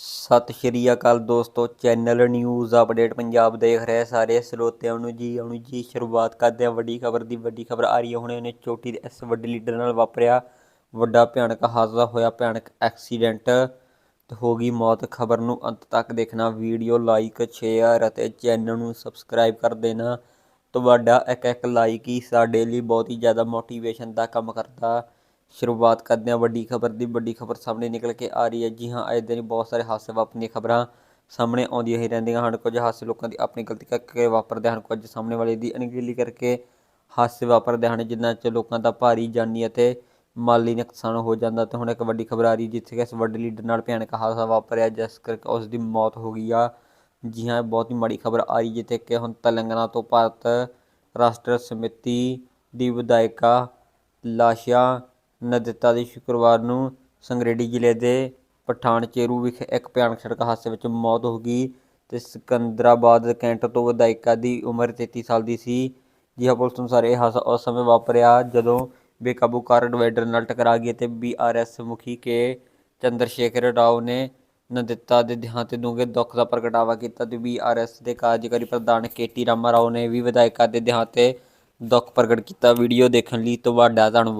ਸਤਿ ਸ਼੍ਰੀ ਅਕਾਲ ਦੋਸਤੋ, channel news update Punjab ਦੇਖ ਰਹੇ ਸਾਰੇ ਸਰੋਤਿਆਂ ਨੂੰ ਜੀ, ਆਉਣੀ ਜੀ, ਸ਼ੁਰੂਆਤ ਕਰਦੇ ਹਾਂ ਵੱਡੀ ਖਬਰ ਦੀ, ਵੱਡੀ ਖਬਰ ਆ ਰਹੀ ਹੈ। ਹੁਣੇ ਉਹਨੇ ਚੋਟੀ ਦੇ ਇਸ ਵੱਡੇ ਲੀਡਰ ਨਾਲ ਵਾਪਰਿਆ, ਵੱਡਾ ਭਿਆਨਕ ਹਾਦਸਾ ਹੋਇਆ, ਭਿਆਨਕ ਐਕਸੀਡੈਂਟ ਤੇ ਹੋ ਗਈ ਮੌਤ। ਖਬਰ ਨੂੰ ਅੰਤ ਤੱਕ ਦੇਖਣਾ, ਵੀਡੀਓ ਲਾਈਕ, ਸ਼ੇਅਰ ਅਤੇ ਚੈਨਲ ਨੂੰ ਸਬਸਕ੍ਰਾਈਬ ਕਰ ਦੇਣਾ। ਤੁਹਾਡਾ ਇੱਕ ਇੱਕ ਲਾਈਕ ਹੀ ਸਾਡੇ ਲਈ ਬਹੁਤ ਹੀ ਜ਼ਿਆਦਾ ਮੋਟੀਵੇਸ਼ਨ ਦਾ ਕੰਮ ਕਰਦਾ। ਸ਼ੁਰੂਆਤ ਕਰਦੇ ਹਾਂ ਵੱਡੀ ਖਬਰ ਦੀ। ਵੱਡੀ ਖਬਰ ਸਾਹਮਣੇ ਨਿਕਲ ਕੇ ਆ ਰਹੀ ਹੈ। ਜੀ ਹਾਂ ਅੱਜ ਦਿਨ ਬਹੁਤ ਸਾਰੇ ਹਾਦਸੇ ਵਾਪਰਦੀਆਂ ਖਬਰਾਂ ਸਾਹਮਣੇ ਆਉਂਦੀਆਂ ਹੀ ਰਹਿੰਦੀਆਂ ਹਨ। ਕੁਝ ਹਾਦਸੇ ਲੋਕਾਂ ਦੀ ਆਪਣੀ ਗਲਤੀ ਕਰਕੇ ਵਾਪਰਦੇ ਹਨ, ਕੁਝ ਸਾਹਮਣੇ ਵਾਲੇ ਦੀ ਅਣਗਹਿਲੀ ਕਰਕੇ ਹਾਦਸੇ ਵਾਪਰਦੇ ਹਨ, ਜਿਨ੍ਹਾਂ 'ਚ ਲੋਕਾਂ ਦਾ ਭਾਰੀ ਜਾਨੀ ਅਤੇ ਮਾਲੀ ਨੁਕਸਾਨ ਹੋ ਜਾਂਦਾ। ਤੇ ਹੁਣ ਇੱਕ ਵੱਡੀ ਖਬਰ ਆ ਰਹੀ ਜਿੱਥੇ ਕਿ ਇਸ ਵੱਡੇ ਲੀਡਰ ਨਾਲ ਭਿਆਨਕ ਹਾਦਸਾ ਵਾਪਰਿਆ, ਜਿਸ ਕਰਕੇ ਉਸ ਦੀ ਮੌਤ ਹੋ ਗਈ ਆ। ਜੀ ਹਾਂ ਬਹੁਤ ਹੀ ਮਾੜੀ ਖਬਰ ਆ ਰਹੀ ਜਿੱਥੇ ਕਿ ਹੁਣ ਤੇਲੰਗਾਨਾ ਤੋਂ ਭਾਰਤ ਰਾਸ਼ਟਰ ਸਮਿਤੀ ਦੀ ਵਿਧਾਇਕਾ ਲਾਸ਼ਾ ਨਦਿੱਤਾ ਦੀ ਸ਼ੁੱਕਰਵਾਰ ਨੂੰ ਸੰਗਰੇਡੀ ਜ਼ਿਲ੍ਹੇ ਦੇ ਪਠਾਨਚੇਰੂ ਵਿਖੇ ਇੱਕ ਭਿਆਨਕ ਸੜਕ ਹਾਦਸੇ ਵਿੱਚ ਮੌਤ ਹੋ ਗਈ ਤੇ ਸਿਕੰਦਰਾਬਾਦ ਕੈਂਟ ਤੋਂ ਵਿਧਾਇਕਾ ਦੀ ਉਮਰ 33 ਸਾਲ ਦੀ ਸੀ। ਜੀ ਹਾਂ ਪੁਲਿਸ ਅਨੁਸਾਰ ਇਹ ਹਾਦਸਾ ਉਸ ਸਮੇਂ ਵਾਪਰਿਆ ਜਦੋਂ ਬੇਕਾਬੂ ਕਾਰ ਡਿਵਾਈਡਰ ਨਾਲ ਟਕਰਾ ਗਈ ਤੇ ਬੀਆਰਐਸ ਮੁਖੀ ਕੇ ਚੰਦਰ ਸ਼ੇਖਰ ਰਾਓ ਨੇ ਨਦਿੱਤਾ ਦੇ ਦੇਹਾਂਤ ਤੇ ਡੂੰਘੇ ਦੁੱਖ ਦਾ ਪ੍ਰਗਟਾਵਾ ਕੀਤਾ ਤੇ ਬੀਆਰਐਸ ਦੇ ਕਾਰਜਕਾਰੀ ਪ੍ਰਧਾਨ ਕੇਟੀ ਰਾਮਾ ਰਾਓ ਨੇ ਵੀ ਵਿਧਾਇਕਾ ਦੇ ਦੇਹਾਂਤ ਤੇ ਦੁੱਖ ਪ੍ਰਗਟ ਕੀਤਾ। ਵੀਡੀਓ ਦੇਖਣ ਲਈ ਤੁਹਾਡਾ ਧੰਨਵਾਦ।